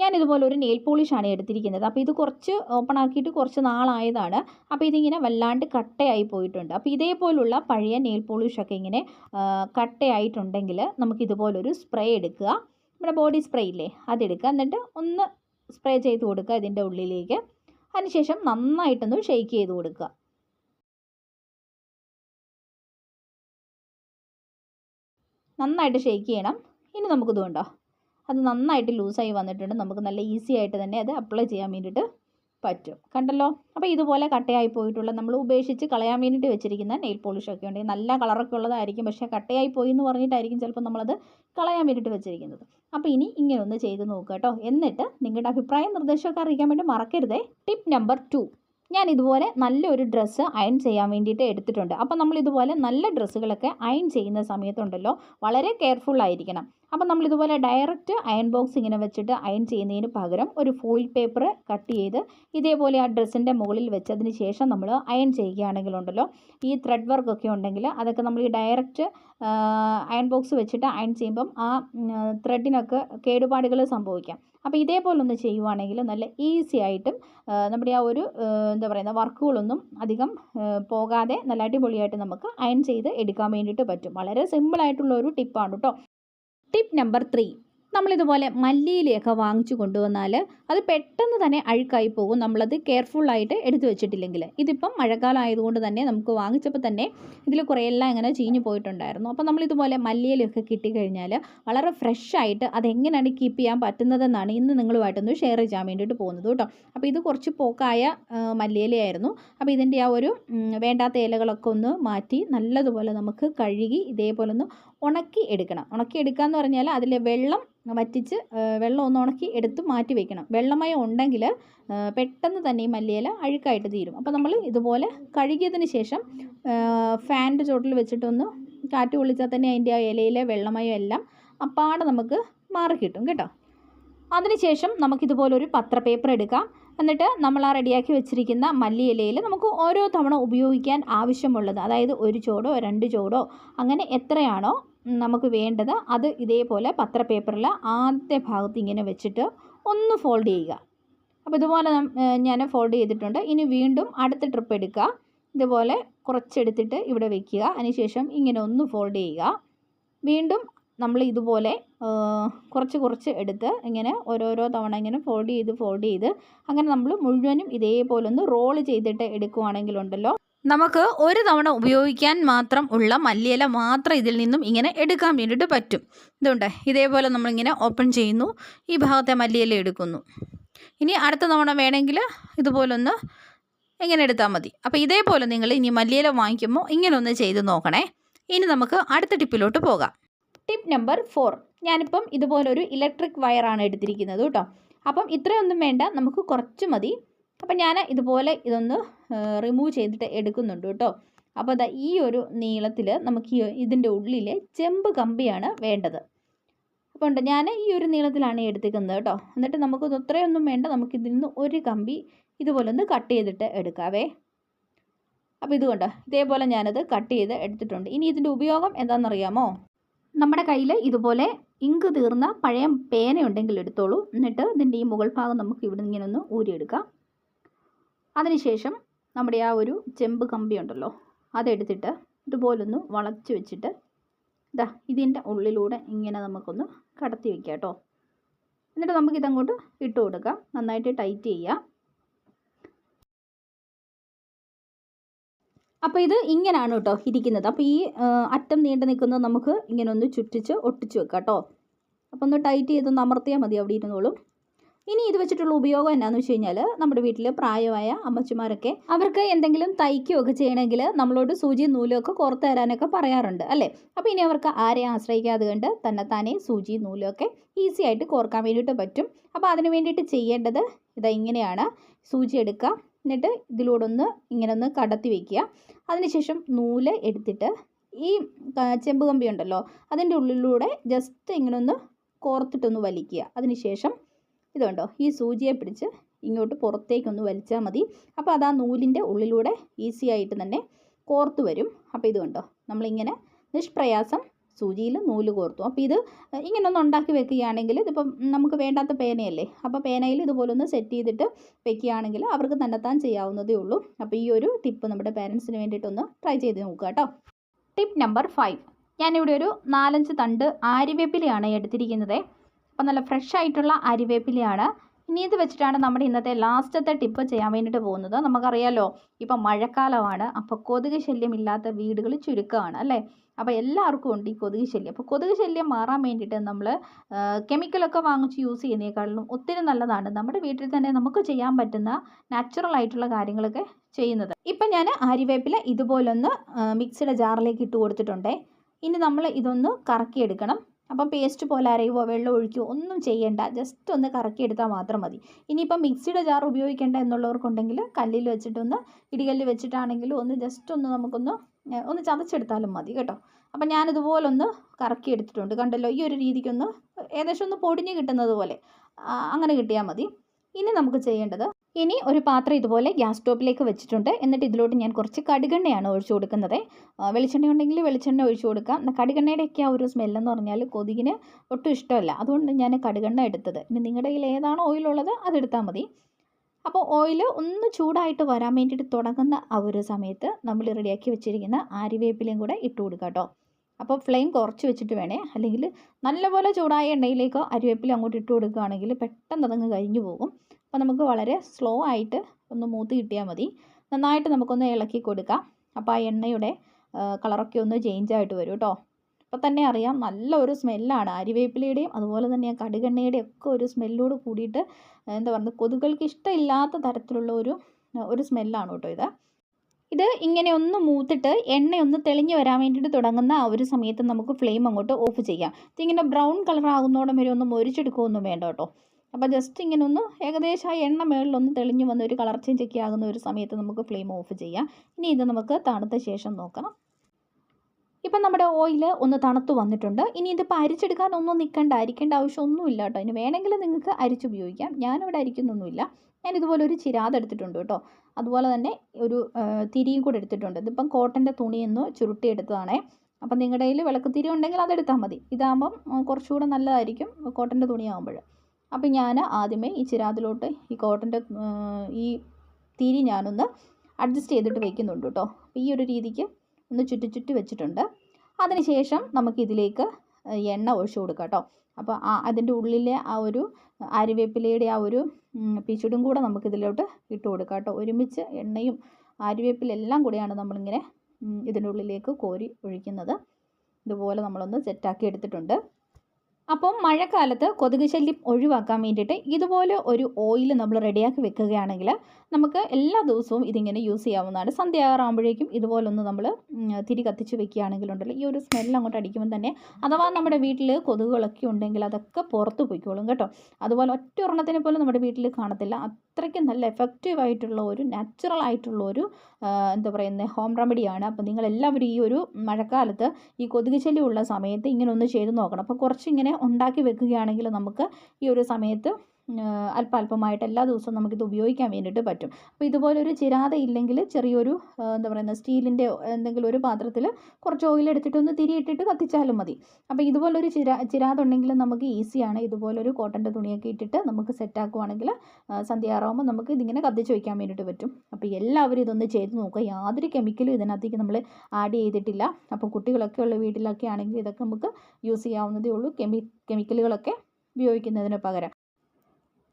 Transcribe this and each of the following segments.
ഞാൻ ഇതുപോലെ ഒരു നെയിൽ പോളിഷാണ് എടുത്തിരിക്കുന്നത്. അപ്പോൾ ഇത് കുറച്ച് ഓപ്പൺ ആക്കിയിട്ട് കുറച്ച് നാളായതാണ്. അപ്പോൾ ഇതിങ്ങനെ വല്ലാണ്ട് കട്ടയായി പോയിട്ടുണ്ട്. അപ്പോൾ ഇതേപോലുള്ള പഴയ നെയിൽ പോളിഷൊക്കെ ഇങ്ങനെ കട്ടയായിട്ടുണ്ടെങ്കിൽ നമുക്ക് ഇതുപോലൊരു സ്പ്രേ എടുക്കുക. നമ്മുടെ ബോഡി സ്പ്രേ ഇല്ലേ? അതെടുക്കുക. എന്നിട്ട് ഒന്ന് സ്പ്രേ ചെയ്ത് കൊടുക്കുക ഇതിന്റെ ഉള്ളിലേക്ക്. അതിനുശേഷം നന്നായിട്ടൊന്ന് ഷെയ്ക്ക് ചെയ്ത് കൊടുക്കുക. നന്നായിട്ട് ഷെയ്ക്ക് ചെയ്യണം. ഇനി നമുക്കിത് കണ്ടോ അത് നന്നായിട്ട് ലൂസായി വന്നിട്ടുണ്ട്. നമുക്ക് നല്ല ഈസി ആയിട്ട് തന്നെ അത് അപ്ലൈ ചെയ്യാൻ വേണ്ടിയിട്ട് പറ്റും. കണ്ടല്ലോ? അപ്പോൾ ഇതുപോലെ കട്ടയായി പോയിട്ടുള്ള നമ്മൾ ഉപേക്ഷിച്ച് കളയാൻ വേണ്ടിയിട്ട് വെച്ചിരിക്കുന്ന നെയിൽ പോളിഷൊക്കെ ഉണ്ട്. നല്ല കളറൊക്കെ ഉള്ളതായിരിക്കും. പക്ഷേ കട്ടയായി പോയി എന്ന് പറഞ്ഞിട്ടായിരിക്കും ചിലപ്പോൾ നമ്മളത് കളയാൻ വേണ്ടിയിട്ട് വെച്ചിരിക്കുന്നത്. അപ്പോൾ ഇനി ഇങ്ങനെ ഒന്ന് ചെയ്ത് നോക്കുക കേട്ടോ. എന്നിട്ട് നിങ്ങളുടെ അഭിപ്രായം നിർദ്ദേശമൊക്കെ അറിയിക്കാൻ വേണ്ടി മറക്കരുതേ. ടിപ്പ് നമ്പർ ടു ഞാൻ ഇതുപോലെ നല്ലൊരു ഡ്രസ്സ് അയൺ ചെയ്യാൻ വേണ്ടിയിട്ട് എടുത്തിട്ടുണ്ട്. അപ്പോൾ നമ്മൾ ഇതുപോലെ നല്ല ഡ്രസ്സുകളൊക്കെ അയൺ ചെയ്യുന്ന സമയത്തുണ്ടല്ലോ വളരെ കെയർഫുൾ ആയിരിക്കണം. അപ്പോൾ നമ്മൾ ഇതുപോലെ ഡയറക്റ്റ് അയൺ ബോക്സ് ഇങ്ങനെ വെച്ചിട്ട് അയൺ ചെയ്യുന്നതിന് പകരം ഒരു ഫോയിൽ പേപ്പർ കട്ട് ചെയ്ത് ഇതേപോലെ ആ ഡ്രസ്സിന്റെ മുകളിൽ വെച്ചതിന് ശേഷം നമ്മൾ അയൺ ചെയ്യുകയാണെങ്കിലുണ്ടല്ലോ ഈ ത്രെഡ് വർക്കൊക്കെ ഉണ്ടെങ്കിൽ അതൊക്കെ നമ്മൾ ഈ ഡയറക്റ്റ് അയൺ ബോക്സ് വെച്ചിട്ട് അയൺ ചെയ്യുമ്പം ആ ത്രെഡിനൊക്കെ കേടുപാടുകൾ സംഭവിക്കാം. അപ്പോൾ ഇതേപോലെ ഒന്ന് ചെയ്യുവാണെങ്കിൽ നല്ല ഈസി ആയിട്ടും നമ്മുടെ ആ ഒരു എന്താ പറയുന്ന വർക്കുകളൊന്നും അധികം പോകാതെ നല്ല അടിപൊളിയായിട്ട് നമുക്ക് അയൺ ചെയ്ത് എടുക്കാൻ വേണ്ടിയിട്ട് പറ്റും. വളരെ സിമ്പിളായിട്ടുള്ള ഒരു ടിപ്പാണ് കേട്ടോ ടിപ്പ് നമ്പർ ത്രീ നമ്മളിതുപോലെ മല്ലിയിലയൊക്കെ വാങ്ങിച്ചു കൊണ്ടുവന്നാൽ അത് പെട്ടെന്ന് തന്നെ അഴുക്കായി പോകും. നമ്മളത് കെയർഫുള്ളായിട്ട് എടുത്തു വെച്ചിട്ടില്ലെങ്കിൽ ഇതിപ്പം മഴക്കാലം ആയതുകൊണ്ട് തന്നെ നമുക്ക് വാങ്ങിച്ചപ്പോൾ തന്നെ ഇതിൽ കുറേയെല്ലാം ഇങ്ങനെ ചീഞ്ഞു പോയിട്ടുണ്ടായിരുന്നു. അപ്പോൾ നമ്മളിതുപോലെ മല്ലിയിലയൊക്കെ കിട്ടിക്കഴിഞ്ഞാൽ വളരെ ഫ്രഷായിട്ട് അതെങ്ങനെയാണ് കീപ്പ് ചെയ്യാൻ പറ്റുന്നതെന്നാണ് ഇന്ന് നിങ്ങളുമായിട്ടൊന്ന് ഷെയർ ചെയ്യാൻ വേണ്ടിയിട്ട് പോകുന്നത് കേട്ടോ. അപ്പോൾ ഇത് കുറച്ച് പോക്കായ മല്ലിയിലയായിരുന്നു. അപ്പോൾ ഇതിന്റെ ആ ഒരു വേണ്ടാത്ത ഇലകളൊക്കെ ഒന്ന് മാറ്റി നല്ലതുപോലെ നമുക്ക് കഴുകി ഇതേപോലെ ഒന്ന് ഉണക്കി എടുക്കണം. ഉണക്കി എടുക്കുക എന്ന് പറഞ്ഞാൽ അതിലെ വെള്ളം വറ്റിച്ച് വെള്ളം ഒന്ന് ഉണക്കി എടുത്ത് മാറ്റി വെക്കണം. വെള്ളമയം ഉണ്ടെങ്കിൽ പെട്ടെന്ന് തന്നെ ഈ മല്ലിയില അഴുക്കായിട്ട് തീരും. അപ്പോൾ നമ്മൾ ഇതുപോലെ കഴുകിയതിന് ശേഷം ഫാനിന്റെ ചോട്ടിൽ വെച്ചിട്ടൊന്ന് കാറ്റ് കൊള്ളിച്ചാൽ തന്നെ അതിന്റെ ആ ഇലയിലെ വെള്ളമയം എല്ലാം അപ്പാടെ നമുക്ക് മാറി കിട്ടും കേട്ടോ. അതിനുശേഷം നമുക്കിതുപോലൊരു പത്ര പേപ്പർ എടുക്കാം. എന്നിട്ട് നമ്മൾ ആ റെഡിയാക്കി വെച്ചിരിക്കുന്ന മല്ലി ഇലയിൽ നമുക്ക് ഓരോ തവണ ഉപയോഗിക്കാൻ ആവശ്യമുള്ളത് അതായത് ഒരു ചോടോ രണ്ട് ചോടോ അങ്ങനെ എത്രയാണോ നമുക്ക് വേണ്ടത് അത് ഇതേപോലെ പത്ര പേപ്പറിൽ ആദ്യത്തെ ഭാഗത്ത് ഇങ്ങനെ വെച്ചിട്ട് ഒന്ന് ഫോൾഡ് ചെയ്യുക. അപ്പോൾ ഇതുപോലെ ഞാൻ ഫോൾഡ് ചെയ്തിട്ടുണ്ട്. ഇനി വീണ്ടും അടുത്ത ട്രിപ്പ് എടുക്കുക. ഇതുപോലെ കുറച്ചെടുത്തിട്ട് ഇവിടെ വെക്കുക. അതിനുശേഷം ഇങ്ങനെ ഒന്ന് ഫോൾഡ് ചെയ്യുക. വീണ്ടും നമ്മൾ ഇതുപോലെ കുറച്ച് കുറച്ച് എടുത്ത് ഇങ്ങനെ ഓരോരോ തവണ ഇങ്ങനെ ഫോൾഡ് ചെയ്ത് ഫോൾഡ് ചെയ്ത് അങ്ങനെ നമ്മൾ മുഴുവനും ഇതേപോലെ ഒന്ന് റോൾ ചെയ്തിട്ട് എടുക്കുവാണെങ്കിലുണ്ടല്ലോ. നമുക്ക് ഒരു തവണ ഉപയോഗിക്കാൻ മാത്രം ഉള്ള മല്ലിയില മാത്രം ഇതിൽ നിന്നും ഇങ്ങനെ എടുക്കാൻ വേണ്ടിയിട്ട് പറ്റും. ഇതുണ്ട്. ഇതേപോലെ നമ്മളിങ്ങനെ ഓപ്പൺ ചെയ്യുന്നു. ഈ ഭാഗത്തെ മല്ലിയില എടുക്കുന്നു. ഇനി അടുത്ത തവണ വേണമെങ്കിൽ ഇതുപോലൊന്ന് ഇങ്ങനെ എടുത്താൽ മതി. അപ്പോൾ ഇതേപോലെ നിങ്ങൾ ഇനി മല്ലിയില വാങ്ങിക്കുമ്പോൾ ഇങ്ങനെ ഒന്ന് ചെയ്ത് നോക്കണേ. ഇനി നമുക്ക് അടുത്ത ടിപ്പിലോട്ട് പോകാം. ടിപ്പ് നമ്പർ ഫോർ ഞാനിപ്പം ഇതുപോലൊരു ഇലക്ട്രിക് വയറാണ് എടുത്തിരിക്കുന്നത് കേട്ടോ. അപ്പം ഇത്രയൊന്നും വേണ്ട. നമുക്ക് കുറച്ച് മതി. അപ്പം ഞാൻ ഇതുപോലെ ഇതൊന്ന് റിമൂവ് ചെയ്തിട്ട് എടുക്കുന്നുണ്ട് കേട്ടോ. അപ്പോൾ ദാ ഈ ഒരു നീളത്തിൽ നമുക്ക് ഇതിന്റെ ഉള്ളിൽ ചെമ്പ് കമ്പിയാണ് വേണ്ടത്. അപ്പോൾ ഉണ്ട് ഞാൻ ഈ ഒരു നീളത്തിലാണ് എടുത്തിരിക്കുന്നത് കേട്ടോ. എന്നിട്ട് നമുക്ക് ഇത് ഇത്രയൊന്നും വേണ്ട നമുക്ക് ഇതിൽ നിന്ന് ഒരു കമ്പി ഇതുപോലെ ഒന്ന് കട്ട് ചെയ്തിട്ട് എടുക്കാവേ. അപ്പോൾ ഇതുകൊണ്ട് ഇതേപോലെ ഞാനത് കട്ട് ചെയ്ത് എടുത്തിട്ടുണ്ട്. ഇനി ഇതിന്റെ ഉപയോഗം എന്താണെന്നറിയാമോ? നമ്മുടെ കയ്യിൽ ഇതുപോലെ ഇങ്ക് തീർന്ന പഴയ പേനയുണ്ടെങ്കിൽ എടുത്തോളൂ. എന്നിട്ട് ഇതിന്റെ ഈ മുകൾ ഭാഗം നമുക്ക് ഇവിടെ ഇങ്ങനെ ഒന്ന് ഊരിയെടുക്കാം. അതിനുശേഷം നമ്മുടെ ആ ഒരു ചെമ്പ് കമ്പി ഉണ്ടല്ലോ അതെടുത്തിട്ട് ഇതുപോലൊന്ന് വളച്ച് വെച്ചിട്ട് ഇതാ ഇതിന്റെ ഉള്ളിലൂടെ ഇങ്ങനെ നമുക്കൊന്ന് കടത്തി വെക്കാം കേട്ടോ. എന്നിട്ട് നമുക്കിതങ്ങോട്ട് ഇട്ട് കൊടുക്കാം. നന്നായിട്ട് ടൈറ്റ് ചെയ്യാം. അപ്പോൾ ഇത് ഇങ്ങനെയാണ് കേട്ടോ ഇരിക്കുന്നത്. അപ്പോൾ ഈ അറ്റം നീണ്ടു നിൽക്കുന്നത് നമുക്ക് ഇങ്ങനെ ഒന്ന് ചുറ്റിച്ച് ഒട്ടിച്ച് വെക്കാം കേട്ടോ. അപ്പോൾ ഒന്ന് ടൈറ്റ് ചെയ്തൊന്ന് അമർത്തിയാൽ മതി അവിടെ ഇരുന്നോളും. ഇനി ഇത് വെച്ചിട്ടുള്ള ഉപയോഗം എന്നാന്ന് വെച്ച് കഴിഞ്ഞാൽ നമ്മുടെ വീട്ടിൽ പ്രായമായ അമ്മച്ചിമാരൊക്കെ അവർക്ക് എന്തെങ്കിലും തയ്ക്കുകയൊക്കെ ചെയ്യണമെങ്കിൽ നമ്മളോട് സൂചി നൂലൊക്കെ കോർത്ത് തരാനൊക്കെ പറയാറുണ്ട് അല്ലേ? അപ്പോൾ ഇനി അവർക്ക് ആരെയും ആശ്രയിക്കാതെ കണ്ട് തന്നെത്താനെ സൂചി നൂലൊക്കെ ഈസി ആയിട്ട് കോർക്കാൻ വേണ്ടിയിട്ട് പറ്റും. അപ്പോൾ അതിന് വേണ്ടിയിട്ട് ചെയ്യേണ്ടത് ഇതാ ഇങ്ങനെയാണ്. സൂചി എടുക്കുക എന്നിട്ട് ഇതിലൂടെ ഒന്ന് ഇങ്ങനെ ഒന്ന് കടത്തി വെക്കുക. അതിനുശേഷം നൂൽ എടുത്തിട്ട് ഈ ചെമ്പ് കമ്പി ഉണ്ടല്ലോ അതിന്റെ ഉള്ളിലൂടെ ജസ്റ്റ് ഇങ്ങനെ ഒന്ന് കോർത്തിട്ടൊന്ന് വലിക്കുക. അതിനുശേഷം ഇതുണ്ടോ ഈ സൂചിയെ പിടിച്ച് ഇങ്ങോട്ട് പുറത്തേക്കൊന്ന് വലിച്ചാൽ മതി. അപ്പോൾ അത് ആ നൂലിന്റെ ഉള്ളിലൂടെ ഈസി ആയിട്ട് തന്നെ കോർത്ത് വരും. അപ്പോൾ ഇതുണ്ടോ നമ്മളിങ്ങനെ നിഷ്പ്രയാസം സൂചിയിൽ നൂൽ കോർത്തു. അപ്പോൾ ഇത് ഇങ്ങനെ ഒന്ന് ഉണ്ടാക്കി വെക്കുകയാണെങ്കിൽ ഇതിപ്പം നമുക്ക് വേണ്ടാത്ത പേനയല്ലേ? അപ്പോൾ പേനയിൽ ഇതുപോലെ ഒന്ന് സെറ്റ് ചെയ്തിട്ട് വെക്കുകയാണെങ്കിൽ അവർക്ക് തന്നെത്താൻ ചെയ്യാവുന്നതേ ഉള്ളൂ. അപ്പോൾ ഈ ഒരു ടിപ്പ് നമ്മുടെ പേരൻസിന് വേണ്ടിയിട്ടൊന്ന് ട്രൈ ചെയ്ത് നോക്കുക കേട്ടോ. ടിപ്പ് നമ്പർ ഫൈവ് ഞാനിവിടെ ഒരു നാലഞ്ച് തണ്ട് ആര്യവേപ്പിലയാണ് എടുത്തിരിക്കുന്നത്. അപ്പോൾ നല്ല ഫ്രഷ് ആയിട്ടുള്ള അരിവേപ്പിലയാണ്. ഇനി ഇത് വെച്ചിട്ടാണ് നമ്മുടെ ഇന്നത്തെ ലാസ്റ്റത്തെ ടിപ്പ് ചെയ്യാൻ വേണ്ടിയിട്ട് പോകുന്നത്. നമുക്കറിയാലോ ഇപ്പം മഴക്കാലമാണ്. അപ്പോൾ കൊതുക് ശല്യം ഇല്ലാത്ത വീടുകൾ ചുരുക്കമാണ് അല്ലേ? അപ്പോൾ എല്ലാവർക്കും ഉണ്ട് ഈ കൊതുക് ശല്യം. അപ്പോൾ കൊതുക് ശല്യം മാറാൻ വേണ്ടിയിട്ട് നമ്മൾ കെമിക്കലൊക്കെ വാങ്ങിച്ച് യൂസ് ചെയ്യുന്നതിനേക്കാളും ഒത്തിരി നല്ലതാണ് നമ്മുടെ വീട്ടിൽ തന്നെ നമുക്ക് ചെയ്യാൻ പറ്റുന്ന നാച്ചുറൽ ആയിട്ടുള്ള കാര്യങ്ങളൊക്കെ ചെയ്യുന്നത്. ഇപ്പം ഞാൻ അരിവേപ്പില ഇതുപോലൊന്ന് മിക്സിയുടെ ജാറിലേക്ക് ഇട്ട് കൊടുത്തിട്ടുണ്ടേ. ഇനി നമ്മൾ ഇതൊന്ന് കറക്കിയെടുക്കണം. അപ്പം പേസ്റ്റ് പോലെ അരയുവോ വെള്ളം ഒഴിക്കുവോ ഒന്നും ചെയ്യേണ്ട. ജസ്റ്റ് ഒന്ന് കറക്കിയെടുത്താൽ മാത്രം മതി. ഇനിയിപ്പം മിക്സിയുടെ ജാർ ഉപയോഗിക്കേണ്ട എന്നുള്ളവർക്കുണ്ടെങ്കിൽ കല്ലിൽ വെച്ചിട്ടൊന്ന് ഇടികല്ലിൽ വെച്ചിട്ടാണെങ്കിലും ഒന്ന് ജസ്റ്റ് ഒന്ന് നമുക്കൊന്ന് ഒന്ന് ചതച്ചെടുത്താലും മതി കേട്ടോ. അപ്പം ഞാനിതുപോലൊന്ന് കറക്കി എടുത്തിട്ടുണ്ട്. കണ്ടല്ലോ ഈ ഒരു രീതിക്കൊന്ന് ഏകദേശം ഒന്ന് പൊടിഞ്ഞ് കിട്ടുന്നത് പോലെ അങ്ങനെ കിട്ടിയാൽ മതി. ഇനി നമുക്ക് ചെയ്യേണ്ടത് ഇനി ഒരു പാത്രം ഇതുപോലെ ഗ്യാസ് സ്റ്റോപ്പിലേക്ക് വെച്ചിട്ടുണ്ട്. എന്നിട്ട് ഇതിലോട്ട് ഞാൻ കുറച്ച് കടുകെണ്ണയാണ് ഒഴിച്ചു കൊടുക്കുന്നത്. വെളിച്ചെണ്ണ ഉണ്ടെങ്കിൽ വെളിച്ചെണ്ണ ഒഴിച്ചു കൊടുക്കാം. കടുകെണ്ണയുടെയൊക്കെ ആ ഒരു സ്മെല്ലെന്ന് പറഞ്ഞാൽ കൊതുകിന് ഒട്ടും ഇഷ്ടമല്ല. അതുകൊണ്ട് ഞാൻ കടുകെണ്ണ എടുത്തത്. ഇനി നിങ്ങളുടെ കയ്യിൽ ഏതാണോ ഓയിലുള്ളത് അതെടുത്താൽ മതി. അപ്പോൾ ഓയിൽ ഒന്ന് ചൂടായിട്ട് വരാൻ വേണ്ടിയിട്ട് തുടങ്ങുന്ന ആ ഒരു സമയത്ത് നമ്മൾ റെഡിയാക്കി വെച്ചിരിക്കുന്ന ആരിവേപ്പിലയും കൂടെ ഇട്ട് കൊടുക്കാം കേട്ടോ. അപ്പോൾ ഫ്ലെയിം കുറച്ച് വെച്ചിട്ട് വേണേ. അല്ലെങ്കിൽ നല്ലപോലെ ചൂടായ എണ്ണയിലേക്കോ അരിവേപ്പില അങ്ങോട്ട് ഇട്ട് കൊടുക്കുകയാണെങ്കിൽ പെട്ടെന്ന് അതങ്ങ് കഴിഞ്ഞു പോകും. അപ്പോൾ നമുക്ക് വളരെ സ്ലോ ആയിട്ട് ഒന്ന് മൂത്ത് കിട്ടിയാൽ മതി. നന്നായിട്ട് നമുക്കൊന്ന് ഇളക്കി കൊടുക്കാം. അപ്പോൾ ആ എണ്ണയുടെ കളറൊക്കെ ഒന്ന് ചേഞ്ച് ആയിട്ട് വരും കേട്ടോ അപ്പോൾ തന്നെ അറിയാം നല്ല ഒരു സ്മെല്ലാണ് അരിവേപ്പിലയുടെയും അതുപോലെ തന്നെ കടുകെണ്ണയുടെയും ഒക്കെ ഒരു സ്മെല്ലോട് കൂടിയിട്ട് എന്താ പറയുക കൊതുകൾക്ക് ഇഷ്ടമില്ലാത്ത തരത്തിലുള്ള ഒരു ഒരു സ്മെല്ലാണ് കേട്ടോ ഇത്. ഇത് ഇങ്ങനെ ഒന്ന് മൂത്തിട്ട് എണ്ണ ഒന്ന് തെളിഞ്ഞ് വരാൻ വേണ്ടിയിട്ട് തുടങ്ങുന്ന ആ ഒരു സമയത്ത് നമുക്ക് ഫ്ലെയിം അങ്ങോട്ട് ഓഫ് ചെയ്യാം. ഇതിങ്ങനെ ബ്രൗൺ കളർ ആകുന്നോടം വരെ ഒന്ന് മൊരിച്ചെടുക്കുകയൊന്നും വേണ്ട കേട്ടോ. അപ്പോൾ ജസ്റ്റ് ഇങ്ങനെ ഒന്ന് ഏകദേശം ആ എണ്ണ മേളിലൊന്ന് തെളിഞ്ഞ് വന്ന് ഒരു കളർ ചേഞ്ച് ഒക്കെ ആകുന്ന ഒരു സമയത്ത് നമുക്ക് ഫ്ലെയിം ഓഫ് ചെയ്യാം. ഇനി ഇത് നമുക്ക് തണുത്ത ശേഷം നോക്കണം. ഇപ്പം നമ്മുടെ ഓയിൽ ഒന്ന് തണുത്ത് വന്നിട്ടുണ്ട്. ഇനി ഇതിപ്പോൾ അരിച്ചെടുക്കാനൊന്നും നിൽക്കേണ്ട അരിക്കേണ്ട ആവശ്യമൊന്നുമില്ല കേട്ടോ. ഇനി വേണമെങ്കിൽ നിങ്ങൾക്ക് അരിച്ചുപയോഗിക്കാം ഞാനിവിടെ അരിക്കുന്നൊന്നുമില്ല. ഞാൻ ഇതുപോലെ ഒരു ചിരാതെടുത്തിട്ടുണ്ട് കേട്ടോ. അതുപോലെ തന്നെ ഒരു തിരിയും കൂടെ എടുത്തിട്ടുണ്ട്. ഇതിപ്പം കോട്ടന്റെ തുണിയൊന്ന് ചുരുട്ടിയെടുത്തതാണേ അപ്പം നിങ്ങളുടെ കയ്യിൽ വിളക്ക് തിരി ഉണ്ടെങ്കിൽ അതെടുത്താൽ മതി. ഇതാകുമ്പം കുറച്ചുകൂടെ നല്ലതായിരിക്കും കോട്ടന്റെ തുണിയാകുമ്പോൾ അപ്പം ഞാൻ ആദ്യമേ ഈ ചിരാതിലോട്ട് ഈ കോട്ടന്റെ ഈ തിരി ഞാനൊന്ന് അഡ്ജസ്റ്റ് ചെയ്തിട്ട് വെക്കുന്നുണ്ട് കേട്ടോ. ഈ ഒരു രീതിക്ക് ഒന്ന് ചുറ്റി ചുറ്റി വെച്ചിട്ടുണ്ട്. അതിനുശേഷം നമുക്കിതിലേക്ക് എണ്ണ ഒഴിച്ചു കൊടുക്കാം കേട്ടോ. അപ്പോൾ ആ അതിന്റെ ഉള്ളിലെ ആ ഒരു ആര്യവേപ്പിലയുടെ ആ ഒരു പിചുടും കൂടെ നമുക്ക് നമുക്കിതിലോട്ട് ഇട്ട് കൊടുക്കാം കേട്ടോ. ഒരുമിച്ച് എണ്ണയും ആര്യവേപ്പിലെല്ലാം കൂടെയാണ് നമ്മളിങ്ങനെ ഇതിന്റെ ഉള്ളിലേക്ക് കോരി ഒഴിക്കുന്നത്. ഇതുപോലെ നമ്മളൊന്ന് സെറ്റാക്കി എടുത്തിട്ടുണ്ട്. അപ്പം മഴക്കാലത്ത് കൊതുക് ശല്യം ഒഴിവാക്കാൻ വേണ്ടിയിട്ട് ഇതുപോലെ ഒരു ഓയിൽ നമ്മൾ റെഡിയാക്കി വെക്കുകയാണെങ്കിൽ നമുക്ക് എല്ലാ ദിവസവും ഇതിങ്ങനെ യൂസ് ചെയ്യാവുന്നതാണ്. സന്ധ്യ ആറാകുമ്പോഴേക്കും ഇതുപോലൊന്ന് നമ്മൾ തിരി കത്തിച്ച് വെക്കുകയാണെങ്കിലുണ്ടല്ലോ ഈ ഒരു സ്മെൽ അങ്ങോട്ട് അടിക്കുമ്പോൾ തന്നെ അഥവാ നമ്മുടെ വീട്ടിൽ കൊതുകുകളൊക്കെ ഉണ്ടെങ്കിൽ അതൊക്കെ പുറത്ത് പോയിക്കോളും കേട്ടോ. അതുപോലെ ഒറ്റ ഒരെണ്ണത്തിനെ പോലും നമ്മുടെ വീട്ടിൽ കാണത്തില്ല. അത്രയ്ക്ക് നല്ല എഫക്റ്റീവ് ആയിട്ടുള്ള ഒരു നാച്ചുറൽ ആയിട്ടുള്ള ഒരു എന്താ പറയുന്നത് ഹോം റെമഡിയാണ് അപ്പോൾ നിങ്ങളെല്ലാവരും ഈ ഒരു മഴക്കാലത്ത് ഈ കൊതുക് ശല്യമുള്ള സമയത്ത് ഇങ്ങനെ ഒന്ന് ചെയ്ത് നോക്കണം. അപ്പോൾ കുറച്ചിങ്ങനെ ഉണ്ടാക്കി വെക്കുകയാണെങ്കിൽ നമുക്ക് ഈ ഒരു സമയത്ത് അല്പ അല്പമായിട്ട് എല്ലാ ദിവസവും നമുക്കിത് ഉപയോഗിക്കാൻ വേണ്ടിയിട്ട് പറ്റും. അപ്പോൾ ഇതുപോലൊരു ചിരാത ഇല്ലെങ്കിൽ ചെറിയൊരു എന്താ പറയുന്നത് സ്റ്റീലിന്റെ എന്തെങ്കിലും ഒരു പാത്രത്തിൽ കുറച്ച് ഓയിൽ എടുത്തിട്ട് ഒന്ന് തിരിയിട്ടിട്ട് കത്തിച്ചാലും മതി. അപ്പോൾ ഇതുപോലൊരു ചിരാ ചിരാത ഉണ്ടെങ്കിൽ നമുക്ക് ഈസിയാണ് ഇതുപോലൊരു കോട്ടന്റെ തുണിയൊക്കെ ഇട്ടിട്ട് നമുക്ക് സെറ്റാക്കുവാണെങ്കിൽ സന്ധ്യാറാകുമ്പോൾ നമുക്ക് ഇതിങ്ങനെ കത്തിച്ച് വയ്ക്കാൻ വേണ്ടിയിട്ട് പറ്റും. അപ്പോൾ എല്ലാവരും ഇതൊന്ന് ചെയ്ത് നോക്കുക. യാതൊരു കെമിക്കലും ഇതിനകത്തേക്ക് നമ്മൾ ആഡ് ചെയ്തിട്ടില്ല. അപ്പോൾ കുട്ടികളൊക്കെ ഉള്ള വീട്ടിലൊക്കെ ആണെങ്കിൽ ഇതൊക്കെ നമുക്ക് യൂസ് ചെയ്യാവുന്നതേ ഉള്ളൂ. കെമി കെമിക്കലുകളൊക്കെ ഉപയോഗിക്കുന്നതിന് പകരം.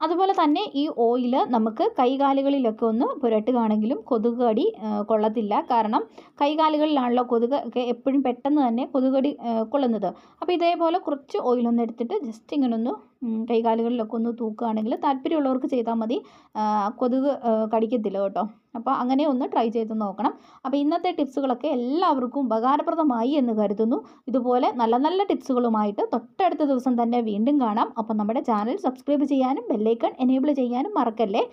അതുപോലെ തന്നെ ഈ ഓയിൽ നമുക്ക് കൈകാലുകളിലൊക്കെ ഒന്ന് പുരട്ടുകയാണെങ്കിലും കൊതുക് കടി കൊള്ളത്തില്ല. കാരണം കൈകാലുകളിലാണല്ലോ കൊതുക് ഒക്കെ എപ്പോഴും പെട്ടെന്ന് തന്നെ കൊതുക് കടി കൊള്ളുന്നത്. അപ്പോൾ ഇതേപോലെ കുറച്ച് ഓയിലൊന്ന് എടുത്തിട്ട് ജസ്റ്റ് ഇങ്ങനെ ഒന്ന് കൈകാലുകളിലൊക്കെ ഒന്ന് തൂക്കുകയാണെങ്കിൽ താല്പര്യമുള്ളവർക്ക് ചെയ്താൽ മതി. കൊതുക് കടിക്കത്തില്ല കേട്ടോ. അപ്പോൾ അങ്ങനെ ഒന്ന് ട്രൈ ചെയ്ത് നോക്കണം. അപ്പോൾ ഇന്നത്തെ ടിപ്സുകളൊക്കെ എല്ലാവർക്കും ഉപകാരപ്രദമായി എന്ന് കരുതുന്നു. ഇതുപോലെ നല്ല നല്ല ടിപ്സുകളുമായിട്ട് തൊട്ടടുത്ത ദിവസം തന്നെ വീണ്ടും കാണാം. അപ്പോൾ നമ്മുടെ ചാനൽ സബ്സ്ക്രൈബ് ചെയ്യാനും ബെല്ലൈക്കൺ എനേബിൾ ചെയ്യാനും മറക്കല്ലേ?